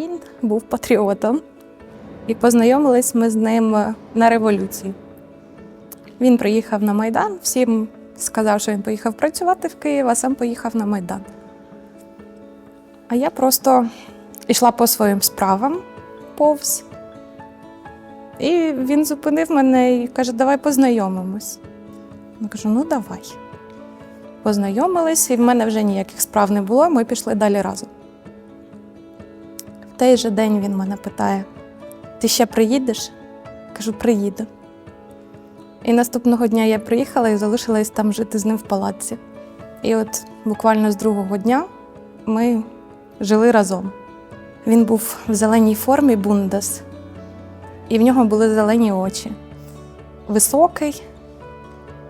він був патріотом. І познайомились ми з ним на революції. Він приїхав на Майдан, всім сказав, що він поїхав працювати в Київ, а сам поїхав на Майдан. А я просто йшла по своїм справам повз. І він зупинив мене і каже: давай познайомимось. Я кажу, ну давай. Познайомились, і в мене вже ніяких справ не було, ми пішли далі разом. Той же день він мене питає: ти ще приїдеш? Кажу, приїду. І наступного дня я приїхала і залишилась там жити з ним в палаці. І от буквально з другого дня ми жили разом. Він був в зеленій формі бундес, і в нього були зелені очі. Високий,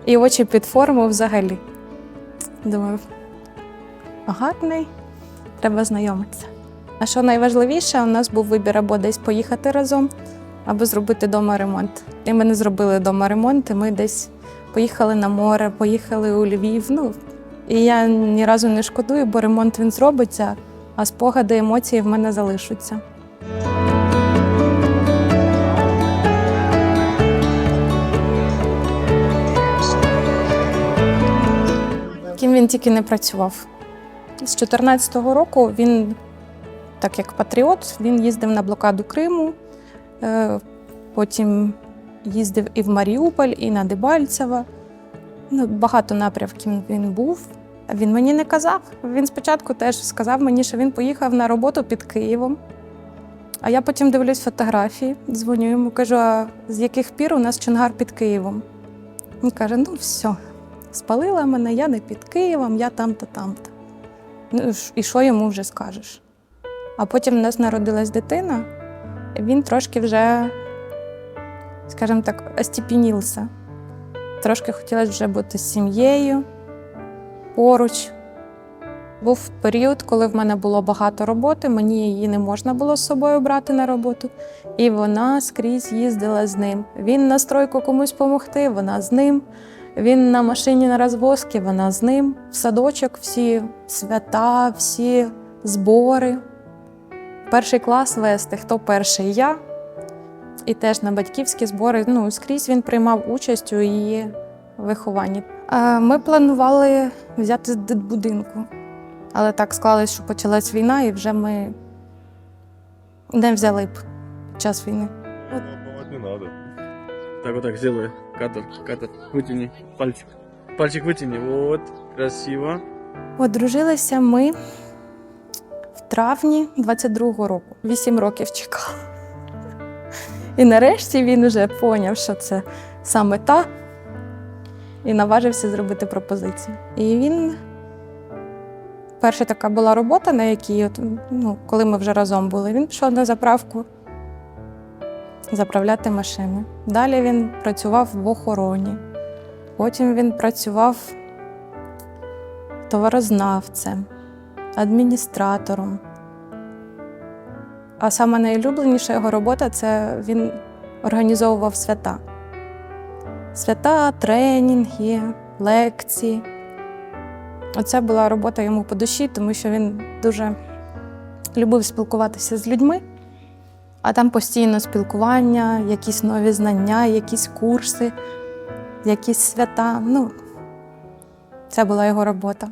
і очі під форму взагалі. Думаю, гарний, треба знайомитися. А що найважливіше, у нас був вибір або десь поїхати разом, або зробити вдома ремонт. І ми не зробили вдома ремонт, і ми десь поїхали на море, поїхали у Львів. Ну, і я ні разу не шкодую, бо ремонт він зробиться, а спогади, емоції в мене залишаться. Ким він тільки не працював. З 2014 року він, так як патріот, він їздив на блокаду Криму, е, потім їздив і в Маріуполь, і на Дебальцево. Ну, багато напрямків він був. Він мені не казав. Він спочатку теж сказав мені, що він поїхав на роботу під Києвом. А я потім дивлюсь фотографії, дзвоню йому, кажу, а з яких пір у нас Чонгар під Києвом? Він каже: ну все, спалила мене, я не під Києвом, я там-то, там-то. Ну і що йому вже скажеш? А потім в нас народилась дитина, він трошки вже, скажімо так, остепенівся. Трошки хотілося вже бути з сім'єю поруч. Був період, коли в мене було багато роботи, мені її не можна було з собою брати на роботу. І вона скрізь їздила з ним. Він на стройку комусь допомогти, вона з ним. Він на машині на розвозки, вона з ним. В садочок всі свята, всі збори. Перший клас вести, хто перший я. І теж на батьківські збори. Ну, скрізь він приймав участь у її вихованні. Е, Ми планували взяти з дитбудинку, але так склалось, що почалась війна, і вже ми не взяли б під час війни. Не надо. Так вот так сделай. Катер, катер. Вытяни пальчик. Пальчик вытяни. Вот. Красиво. Одружилися ми в травні 22-го року. Вісім років чекали. І нарешті він уже поняв, що це саме та, і наважився зробити пропозицію. І він. Перша така була робота, на якій, от, ну, коли ми вже разом були, він пішов на заправку заправляти машини. Далі він працював в охороні. Потім він працював товарознавцем, адміністратором. А саме найулюбленіша його робота це він організовував свята. Свята, тренінги, лекції. Оце була робота йому по душі, тому що він дуже любив спілкуватися з людьми, а там постійно спілкування, якісь нові знання, якісь курси, якісь свята. Ну, це була його робота.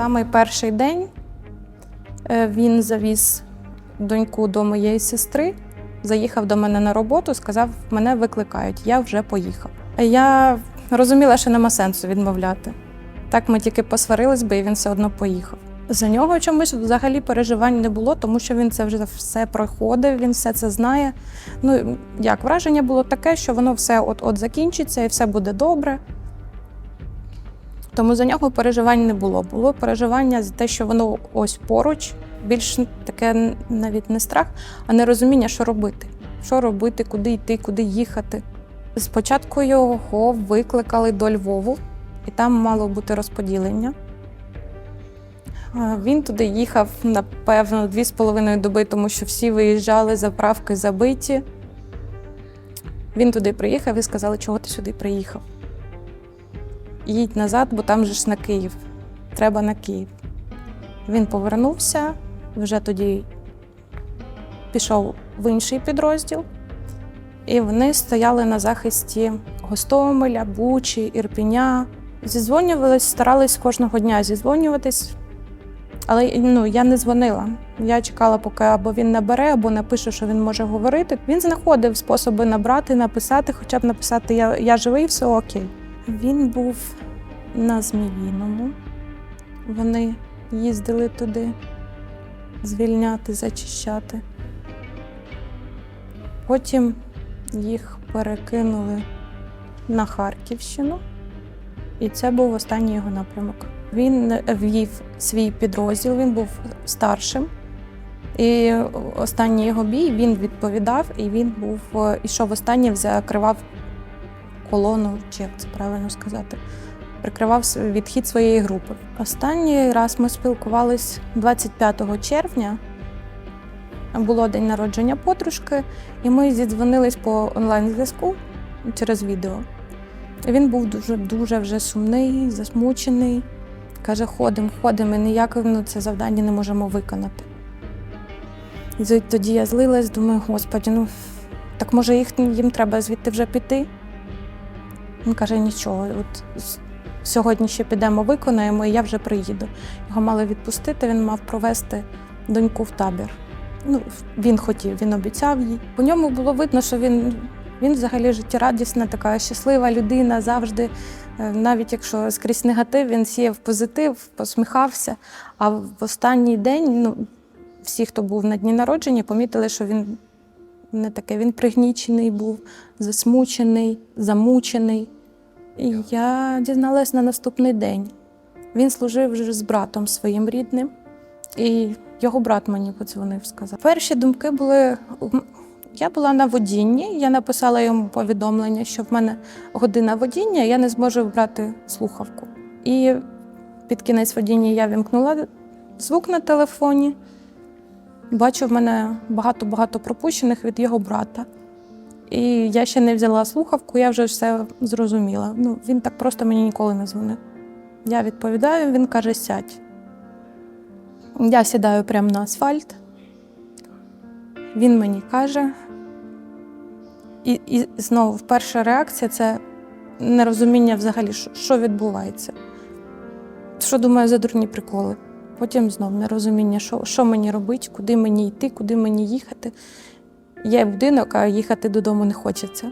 Самий перший день е, він завіз доньку до моєї сестри, заїхав до мене на роботу, сказав, мене викликають, я вже поїхав. Я розуміла, що нема сенсу відмовляти. Так ми тільки посварились би, і він все одно поїхав. За нього чомусь взагалі переживань не було, тому що він це вже все проходив, він все це знає. Ну, як враження було таке, що воно все от-от закінчиться і все буде добре. Тому за нього переживань не було. Було переживання за те, що воно ось поруч, більш таке навіть не страх, а не розуміння, що робити. Що робити, куди йти, куди їхати. Спочатку його викликали до Львову, і там мало бути розподілення. Він туди їхав, напевно, дві з половиною доби, тому що всі виїжджали, заправки забиті. Він туди приїхав і сказали, чого ти сюди приїхав. Їдь назад, бо там же ж на Київ. Треба на Київ. Він повернувся, вже тоді пішов в інший підрозділ, і вони стояли на захисті Гостомеля, Бучі, Ірпіня. Зізвонювались, старались кожного дня зізвонюватись. Але ну, я не дзвонила. Я чекала, поки або він набере, або напише, що він може говорити. Він знаходив способи набрати, написати, хоча б написати Я, я живий, все окей. Він був на Зміїному. Вони їздили туди звільняти, зачищати. Потім їх перекинули на Харківщину, і це був останній його напрямок. Він ввів свій підрозділ, він був старшим. І останній його бій він відповідав, і він був е, ішов останній, закривав колону, чи як це правильно сказати, прикривав відхід своєї групи. Останній раз ми спілкувались 25 червня. Було день народження подружки, і ми зідзвонились по онлайн-зв'язку через відео. Він був дуже дуже вже сумний, засмучений. Каже, ходимо, ходимо, і ніяк ну, це завдання не можемо виконати. І тоді я злилась, думаю, господі, ну так може їх, їм треба звідти вже піти? Він каже, нічого, от сьогодні ще підемо, виконаємо, і я вже приїду. Його мали відпустити, він мав провести доньку в табір. Ну, він хотів, він обіцяв їй. По ньому було видно, що він, він взагалі життєрадісна, така щаслива людина завжди. Е, Навіть якщо скрізь негатив, він сіяв позитив, посміхався. А в останній день, ну, всі, хто був на дні народження, помітили, що він не таке. Він пригнічений був, засмучений, замучений. І я дізналась на наступний день. Він служив вже з братом своїм рідним, і його брат мені подзвонив, сказав. Перші думки були. Я була на водінні, я написала йому повідомлення, що в мене година водіння, я не зможу брати слухавку. І під кінець водіння я вімкнула звук на телефоні. Бачу, в мене багато-багато пропущених від його брата. І я ще не взяла слухавку, я вже все зрозуміла. Ну, він так просто мені ніколи не дзвонив. Я відповідаю, він каже: сядь. Я сідаю прямо на асфальт. Він мені каже. І, і знову перша реакція це нерозуміння взагалі, що, відбувається. Що думаю за дурні приколи. Потім знов нерозуміння, що, що мені робити, куди мені йти, куди мені їхати. Є будинок, а їхати додому не хочеться.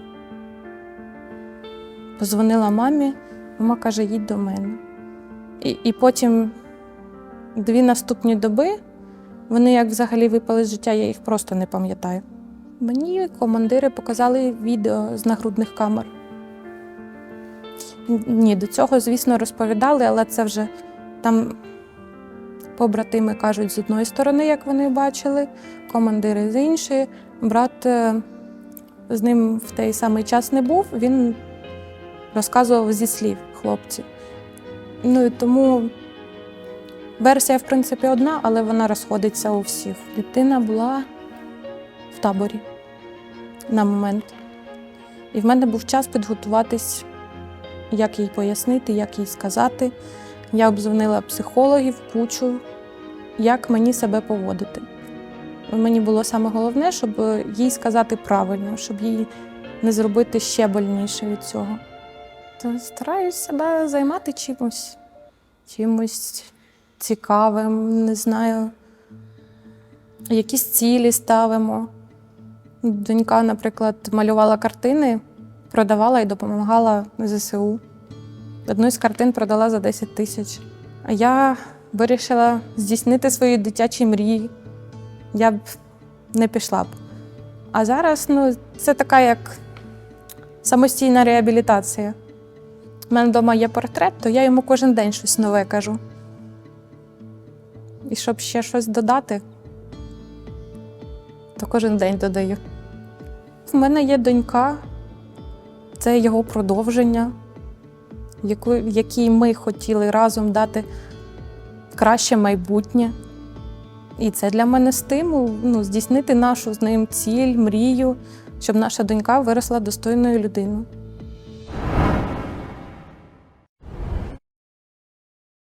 Позвонила мамі, мама каже, їдь до мене. І, і потім дві наступні доби вони як взагалі випали з життя, я їх просто не пам'ятаю. Мені командири показали відео з нагрудних камер. Ні, до цього, звісно, розповідали, але це вже там побратими кажуть з одної сторони, як вони бачили, командири з іншої. Брат е, з ним в той самий час не був, він розказував зі слів хлопців. Ну і тому версія, в принципі, одна, але вона розходиться у всіх. Дитина була в таборі на момент. І в мене був час підготуватись, як їй пояснити, як їй сказати. Я обдзвонила психологів, кучу, як мені себе поводити. Мені було саме головне, щоб їй сказати правильно, щоб їй не зробити ще больніше від цього. То стараюсь себе займати чимось, чимось цікавим, не знаю. Якісь цілі ставимо. Донька, наприклад, малювала картини, продавала і допомагала ЗСУ. Одну з картин продала за 10 тисяч. А я вирішила здійснити свої дитячі мрії. Я б не пішла б. А зараз ну, це така як самостійна реабілітація. У мене вдома є портрет, то я йому кожен день щось нове кажу. І щоб ще щось додати, то кожен день додаю. В мене є донька, це його продовження, яку, якій ми хотіли разом дати краще майбутнє. І це для мене стимул ну, здійснити нашу з ним ціль, мрію, щоб наша донька виросла достойною людиною.